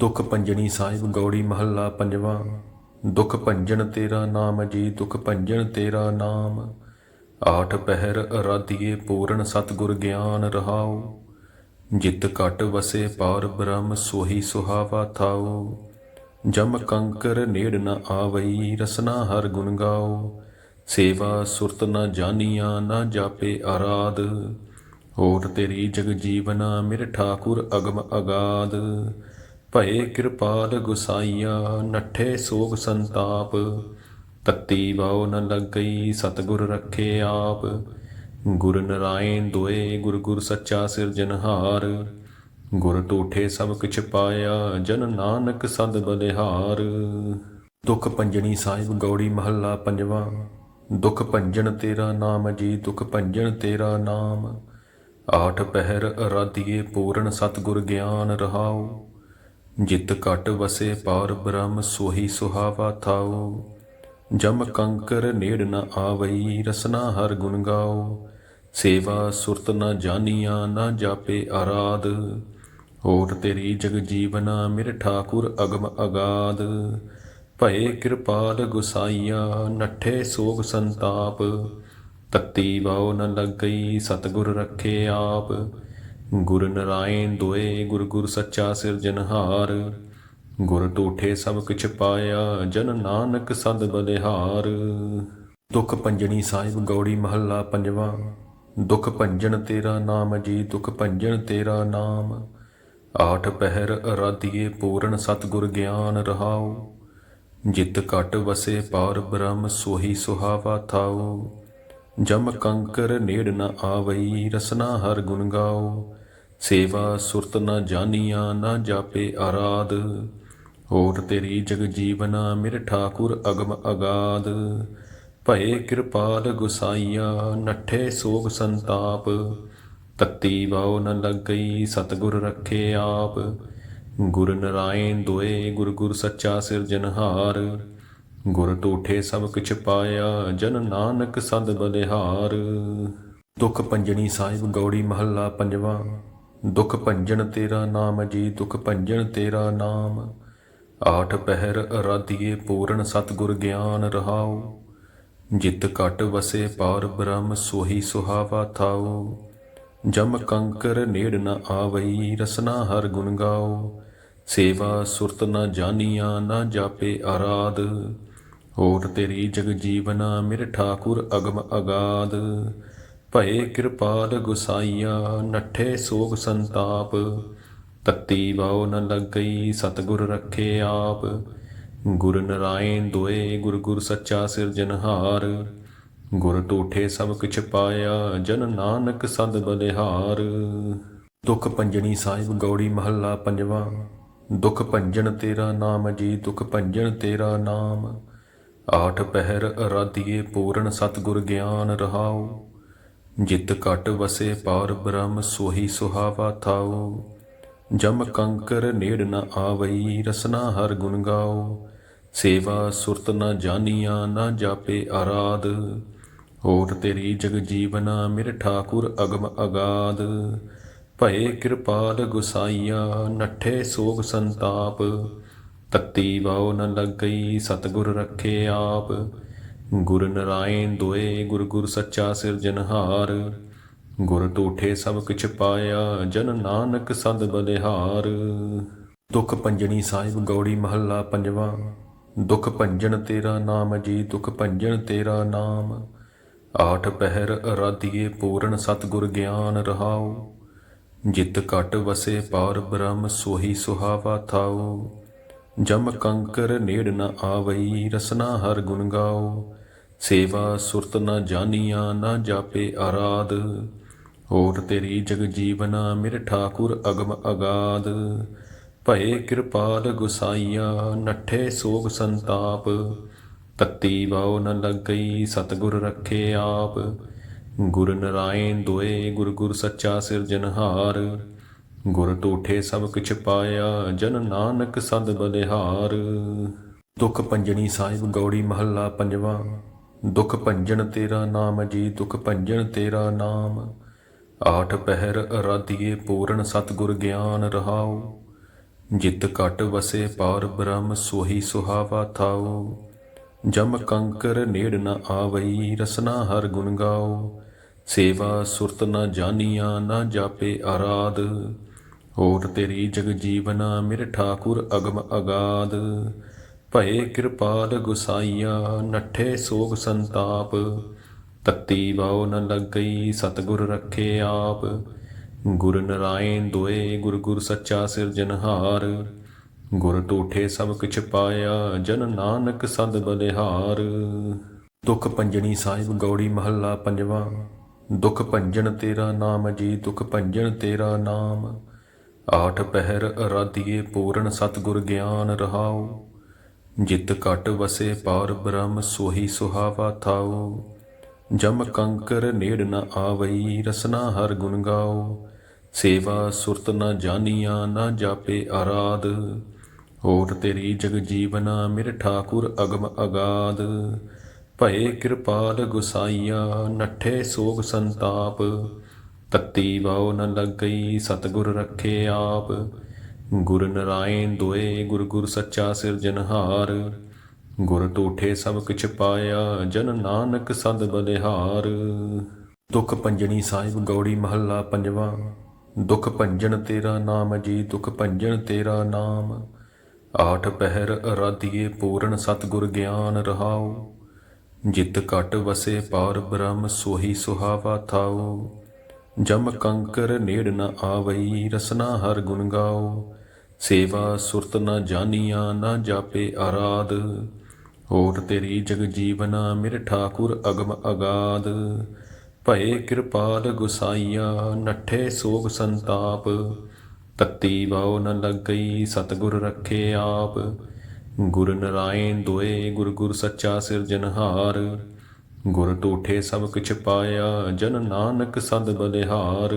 ਦੁਖ ਭੰਜਣੀ ਸਾਹਿਬ ਗੌੜੀ ਮਹੱਲਾ ਪੰਜਵਾਂ। ਦੁਖ ਭੰਜਨ ਤੇਰਾ ਨਾਮ ਜੀ, ਦੁਖ ਭੰਜਨ ਤੇਰਾ ਨਾਮ। ਆਠ ਪਹਿਰ ਅਰਾਧੀਏ ਪੂਰਨ ਸਤਿਗੁਰ ਗਿਆਨ ਰਹਾਉ। ਜਿਤ ਘਟ ਵਸੇ ਪਾਰ ਬ੍ਰਹਮ, ਸੋਹੀ ਸੁਹਾਵਾ ਥਾਉ। ਜਮ ਕੰਕਰ ਨੇੜ ਨ ਆਵਈ, ਰਸਨਾ ਹਰ ਗੁਣ ਗਾਓ ਸੇਵਾ ਸੁਰਤ ਨ ਜਾਨੀਆਂ, ਨ ਜਾਪੇ ਆਰਾਧ। ਹੋਠ ਤੇਰੀ ਜਗ ਜੀਵਨਾ, ਮੇਰੇ ਠਾਕੁਰ ਅਗਮ ਅਗਾਦ ਭਏ ਕਿਰਪਾਲ ਗੁਸਾਈਆ, ਨੱਠੇ ਸੋਗ ਸੰਤਾਪ। ਤੱਤੀ ਵਾਉ ਨ ਲੱਗਈ, ਸਤਿਗੁਰ ਰੱਖੇ ਆਪ। ਗੁਰ ਨਰਾਇਣ ਦੋਏ, ਗੁਰ ਗੁਰ ਸੱਚਾ ਸਿਰਜਨਹਾਰ ਗੁਰ ਟੂਠੇ ਸਭ ਕਿਛ ਪਾਇਆ, ਜਨ ਨਾਨਕ ਸਦ ਬਲਿਹਾਰ। ਦੁਖ ਭੰਜਣੀ ਸਾਹਿਬ ਗੌੜੀ ਮਹੱਲਾ ਪੰਜਵਾਂ। ਦੁਖ ਭੰਜਨ ਤੇਰਾ ਨਾਮ ਜੀ, ਦੁਖ ਭੰਜਨ ਤੇਰਾ ਨਾਮ। ਆਠ ਪਹਿਰ ਅਰਾਧੀਏ ਪੂਰਨ ਸਤਿਗੁਰ ਗਿਆਨ ਰਹਾਓ ਜਿਤ ਘਟ ਵਸੇ ਪਾਰ ਬ੍ਰਹਮ ਸੋਹੀ ਸੁਹਾਵਾ ਥਾਉ ਜਮ ਕੰਕਰ ਨੇੜ ਨ ਆਵਈ, ਰਸਨਾ ਹਰ ਗੁਣ ਗਾਓ। ਸੇਵਾ ਸੁਰਤ ਨ ਜਾਨੀਆਂ, ਨ ਜਾਪੇ ਆਰਾਧ। ਹੋਰ ਤੇਰੀ ਜਗ ਜੀਵਨਾ ਮੇਰੇ ਠਾਕੁਰ ਅਗਮ ਅਗਾਧ। ਭਏ ਕਿਰਪਾਲ ਗੁਸਾਈਆ, ਨੱਠੇ ਸੋਗ ਸੰਤਾਪ। ਤਤੀ ਵਾਉ ਨ ਗਈ ਸਤਿਗੁਰ ਰੱਖੇ ਆਪ। ਗੁਰ ਨਰਾਇਣ ਦੋਏ ਗੁਰ ਗੁਰ ਸੱਚਾ ਸਿਰਜਨਹਾਰ ਗੁਰ ਟੂਠੇ ਸਭ ਕਿਛ ਪਾਇਆ, ਜਨ ਨਾਨਕ ਸਦ ਬਲਿਹਾਰ। ਦੁਖ ਭੰਜਣੀ ਸਾਹਿਬ ਗੌੜੀ ਮਹੱਲਾ ਪੰਜਵਾਂ। ਦੁਖ ਭੰਜਨ ਤੇਰਾ ਨਾਮ ਜੀ, ਦੁਖ ਭੰਜਨ ਤੇਰਾ ਨਾਮ। ਆਠ ਪਹਿਰ ਅਰਾਧੀਏ ਪੂਰਨ ਸਤਿਗੁਰ ਗਿਆਨ ਰਹਾਉ। ਜਿਤ ਘਟ ਵਸੇ ਪਾਰ ਬ੍ਰਹਮ ਸੋਹੀ ਸੁਹਾਵਾ ਥਾਉ। ਜਮ ਕੰਕਰ ਨੇੜ ਨ ਆਵਈ, ਰਸਨਾ ਹਰ ਗੁਣ ਗਾਓ ਸੇਵਾ ਸੁਰਤ ਨਾ ਜਾਨੀਆਂ, ਨਾ ਜਾਪੇ ਆਰਾਧ। ਹੋਰ ਤੇਰੀ ਜਗ ਜੀਵਨਾ ਮੇਰੇ ਠਾਕੁਰ ਅਗਮ ਅਗਾਧ। ਭਏ ਕਿਰਪਾਲ ਗੁਸਾਈਆ, ਨੱਠੇ ਸੋਗ ਸੰਤਾਪ। ਤੱਤੀ ਵਾਉ ਨ ਲੱਗਈ, ਸਤਿਗੁਰ ਰੱਖੇ ਆਪ। ਗੁਰ ਨਰਾਇਣ ਦੋਏ, ਗੁਰ ਗੁਰ ਸੱਚਾ ਸਿਰਜਨਹਾਰ ਗੁਰ ਟੂਠੇ ਸਭ ਕਿਛ ਪਾਇਆ, ਜਨ ਨਾਨਕ ਸਦ ਬਲਿਹਾਰ। ਦੁਖ ਪੰਜਣੀ ਸਾਹਿਬ, ਗੌੜੀ ਮਹੱਲਾ ਪੰਜਵਾਂ। ਦੁਖ ਭੰਜਨ ਤੇਰਾ ਨਾਮ ਜੀ, ਦੁਖ ਭੰਜਨ ਤੇਰਾ ਨਾਮ। ਆਠ ਪਹਿਰ ਅਰਾਧੀਏ ਪੂਰਨ ਸਤਿਗੁਰ ਗਿਆਨ ਰਹਾਉ। ਜਿਤ ਘਟ ਵਸੇ ਪਾਰ ਬ੍ਰਹਮ, ਸੋਹੀ ਸੁਹਾਵਾ ਥਾਉ। ਜਮ ਕੰਕਰ ਨੇੜ ਨ ਆਵਈ, ਰਸਨਾ ਹਰ ਗੁਣ ਗਾਓ ਸੇਵਾ ਸੁਰਤ ਨ ਜਾਨੀਆਂ, ਨ ਜਾਪੇ ਆਰਾਧ। ਹੋਠ ਤੇਰੀ ਜਗ ਜੀਵਨਾ, ਮੇਰੇ ਠਾਕੁਰ ਅਗਮ ਅਗਾਦ ਭਏ ਕਿਰਪਾਲ ਗੁਸਾਈਆ, ਨੱਠੇ ਸੋਗ ਸੰਤਾਪ। ਤਤੀ ਵਾਉ ਨ ਲੱਗਈ, ਸਤਿਗੁਰ ਰੱਖੇ ਆਪ। ਗੁਰ ਨਰਾਇਣ ਦੋਏ, ਗੁਰ ਗੁਰ ਸੱਚਾ ਸਿਰਜਨਹਾਰ ਗੁਰ ਟੂਠੇ ਸਭ ਕਿਛ ਪਾਇਆ, ਜਨ ਨਾਨਕ ਸਦ ਬਲਿਹਾਰ। ਦੁਖ ਭੰਜਣੀ ਸਾਹਿਬ ਗੌੜੀ ਮਹੱਲਾ ਪੰਜਵਾਂ। ਦੁਖ ਭੰਜਨ ਤੇਰਾ ਨਾਮ ਜੀ, ਦੁਖ ਭੰਜਨ ਤੇਰਾ ਨਾਮ। ਆਠ ਪਹਿਰ ਅਰਾਧੀਏ ਪੂਰਨ ਸਤਿਗੁਰ ਗਿਆਨ ਰਹਾਓ ਜਿਤ ਘਟ ਵਸੇ ਪਾਰ ਬ੍ਰਹਮ ਸੋਹੀ ਸੁਹਾਵਾ ਥਾਉ ਜਮ ਕੰਕਰ ਨੇੜ ਨ ਆਵਈ, ਰਸਨਾ ਹਰ ਗੁਣ ਗਾਓ। ਸੇਵਾ ਸੁਰਤ ਨ ਜਾਨੀਆਂ, ਨ ਜਾਪੇ ਆਰਾਧ। ਹੋਰ ਤੇਰੀ ਜਗ ਜੀਵਨਾ ਮੇਰੇ ਠਾਕੁਰ ਅਗਮ ਅਗਾਧ। ਭਏ ਕਿਰਪਾਲ ਗੁਸਾਈਆ, ਨੱਠੇ ਸੋਗ ਸੰਤਾਪ। ਤਤੀ ਵਾਉ ਨ ਗਈ ਸਤਿਗੁਰ ਰੱਖੇ ਆਪ। ਗੁਰ ਨਰਾਇਣ ਦੋਏ ਗੁਰ ਗੁਰ ਸੱਚਾ ਸਿਰਜਨਹਾਰ ਗੁਰ ਟੂਠੇ ਸਭ ਕਿਛ ਪਾਇਆ, ਜਨ ਨਾਨਕ ਸਦ ਬਲਿਹਾਰ। ਦੁਖ ਭੰਜਣੀ ਸਾਹਿਬ ਗੌੜੀ ਮਹੱਲਾ ਪੰਜਵਾਂ। ਦੁਖ ਭੰਜਨ ਤੇਰਾ ਨਾਮ ਜੀ, ਦੁਖ ਭੰਜਨ ਤੇਰਾ ਨਾਮ। ਆਠ ਪਹਿਰ ਅਰਾਧੀਏ ਪੂਰਨ ਸਤਿਗੁਰ ਗਿਆਨ ਰਹਾਉ। ਜਿਤ ਘਟ ਵਸੇ ਪਾਰ ਬ੍ਰਹਮ ਸੋਹੀ ਸੁਹਾਵਾ ਥਾਉ। ਜਮ ਕੰਕਰ ਨੇੜ ਨ ਆਵਈ, ਰਸਨਾ ਹਰ ਗੁਣ ਗਾਓ ਸੇਵਾ ਸੁਰਤ ਨਾ ਜਾਨੀਆਂ, ਨਾ ਜਾਪੇ ਆਰਾਧ। ਹੋਰ ਤੇਰੀ ਜਗ ਜੀਵਨਾ ਮੇਰੇ ਠਾਕੁਰ ਅਗਮ ਅਗਾਧ। ਭਏ ਕਿਰਪਾਲ ਗੁਸਾਈਆ, ਨੱਠੇ ਸੋਗ ਸੰਤਾਪ। ਤੱਤੀ ਵਾਉ ਨ ਲੱਗਈ, ਸਤਿਗੁਰ ਰੱਖੇ ਆਪ। ਗੁਰ ਨਰਾਇਣ ਦੋਏ, ਗੁਰ ਗੁਰ ਸੱਚਾ ਸਿਰਜਨਹਾਰ ਗੁਰ ਟੂਠੇ ਸਭ ਕਿਛ ਪਾਇਆ, ਜਨ ਨਾਨਕ ਸਦ ਬਲਿਹਾਰ। ਦੁਖ ਪੰਜਣੀ ਸਾਹਿਬ, ਗੌੜੀ ਮਹੱਲਾ ਪੰਜਵਾਂ। ਦੁਖ ਭੰਜਨ ਤੇਰਾ ਨਾਮ ਜੀ, ਦੁਖ ਭੰਜਨ ਤੇਰਾ ਨਾਮ। ਆਠ ਪਹਿਰ ਅਰਾਧੀਏ ਪੂਰਨ ਸਤਿਗੁਰ ਗਿਆਨ ਰਹਾਉ। ਜਿਤ ਘਟ ਵਸੇ ਪਾਰ ਬ੍ਰਹਮ, ਸੋਹੀ ਸੁਹਾਵਾ ਥਾਉ। ਜਮ ਕੰਕਰ ਨੇੜ ਨ ਆਵਈ, ਰਸਨਾ ਹਰ ਗੁਣ ਗਾਓ ਸੇਵਾ ਸੁਰਤ ਨ ਜਾਨੀਆਂ, ਨ ਜਾਪੇ ਆਰਾਧ। ਹੋਟ ਤੇਰੀ ਜਗ ਜੀਵਨਾ, ਮੇਰੇ ਠਾਕੁਰ ਅਗਮ ਅਗਾਦ ਭਏ ਕਿਰਪਾਲ ਗੁਸਾਈਆ, ਨੱਠੇ ਸੋਗ ਸੰਤਾਪ। ਤਤੀ ਵਾਉ ਨ ਲੱਗਈ, ਸਤਗੁਰ ਰੱਖੇ ਆਪ। ਗੁਰ ਨਰਾਇਣ ਦੋਏ, ਗੁਰ ਗੁਰ ਸੱਚਾ ਸਿਰਜਨਹਾਰ ਗੁਰ ਟੂਠੇ ਸਭ ਕਿਛ ਪਾਇਆ, ਜਨ ਨਾਨਕ ਸਦ ਬਲਿਹਾਰ। ਦੁਖ ਪੰਜਣੀ ਸਾਹਿਬ ਗੌੜੀ ਮਹੱਲਾ ਪੰਜਵਾਂ। ਦੁਖ ਭੰਜਨ ਤੇਰਾ ਨਾਮ ਜੀ, ਦੁਖ ਭੰਜਨ ਤੇਰਾ ਨਾਮ। ਆਠ ਪਹਿਰ ਅਰਾਧੀਏ ਪੂਰਨ ਸਤਗੁਰ ਗਿਆਨ ਰਹਾਓ ਜਿਤ ਘਟ ਵਸੇ ਪਾਰ ਬ੍ਰਹਮ ਸੋਹੀ ਸੁਹਾਵਾ ਥਾਉ ਜਮ ਕੰਕਰ ਨੇੜ ਨ ਆਵਈ, ਰਸਨਾ ਹਰ ਗੁਣ ਗਾਓ। ਸੇਵਾ ਸੁਰਤ ਨ ਜਾਨੀਆਂ, ਨ ਜਾਪੇ ਆਰਾਧ। ਹੋਰ ਤੇਰੀ ਜਗ ਜੀਵਨਾ ਮੇਰੇ ਠਾਕੁਰ ਅਗਮ ਅਗਾਧ। ਭਏ ਕਿਰਪਾਲ ਗੁਸਾਈਆ, ਨੱਠੇ ਸੋਗ ਸੰਤਾਪ। ਤਤੀ ਵਾਉ ਨ ਗਈ ਸਤਗੁਰ ਰੱਖੇ ਆਪ। ਗੁਰ ਨਰਾਇਣ ਦੋਏ ਗੁਰ ਗੁਰ ਸੱਚਾ ਸਿਰਜਨਹਾਰ ਗੁਰ ਟੂਠੇ ਸਭ ਕਿਛ ਪਾਇਆ, ਜਨ ਨਾਨਕ ਸਦ ਬਲਿਹਾਰ। ਦੁਖ ਪੰਜਣੀ ਸਾਹਿਬ ਗੌੜੀ ਮਹੱਲਾ ਪੰਜਵਾਂ। ਦੁਖ ਭੰਜਨ ਤੇਰਾ ਨਾਮ ਜੀ, ਦੁਖ ਭੰਜਨ ਤੇਰਾ ਨਾਮ। ਆਠ ਪਹਿਰ ਅਰਾਧੀਏ ਪੂਰਨ ਸਤਗੁਰ ਗਿਆਨ ਰਹਾਉ ਜਿਤ ਘਟ ਵਸੇ ਪਾਰ ਬ੍ਰਹਮ ਸੋਹੀ ਸੁਹਾਵਾ ਥਾਉ ਜਮ ਕੰਕਰ ਨੇੜ ਨ ਆਵਈ, ਰਸਨਾ ਹਰ ਗੁਣ ਗਾਓ। ਸੇਵਾ ਸੁਰਤ ਨਾ ਜਾਨੀਆਂ, ਨਾ ਜਾਪੇ ਆਰਾਧ। ਹੋਟ ਤੇਰੀ ਜਗ ਜੀਵਨਾ ਮੇਰੇ ਠਾਕੁਰ ਅਗਮ ਅਗਾਧ। ਭਏ ਕਿਰਪਾਲ ਗੁਸਾਈਆ, ਨੱਠੇ ਸੋਗ ਸੰਤਾਪ। ਤਤੀ ਵਾਉ ਨ ਗਈ ਸਤਗੁਰ ਰੱਖੇ ਆਪ। ਗੁਰ ਨਰਾਇਣ ਦੋਏ, ਗੁਰ ਗੁਰ ਸੱਚਾ ਸਿਰਜਨਹਾਰ ਗੁਰ ਟੂਠੇ ਸਭ ਕਿਛ ਪਾਇਆ ਜਨ ਨਾਨਕ ਸਦ ਬਲਿਹਾਰ।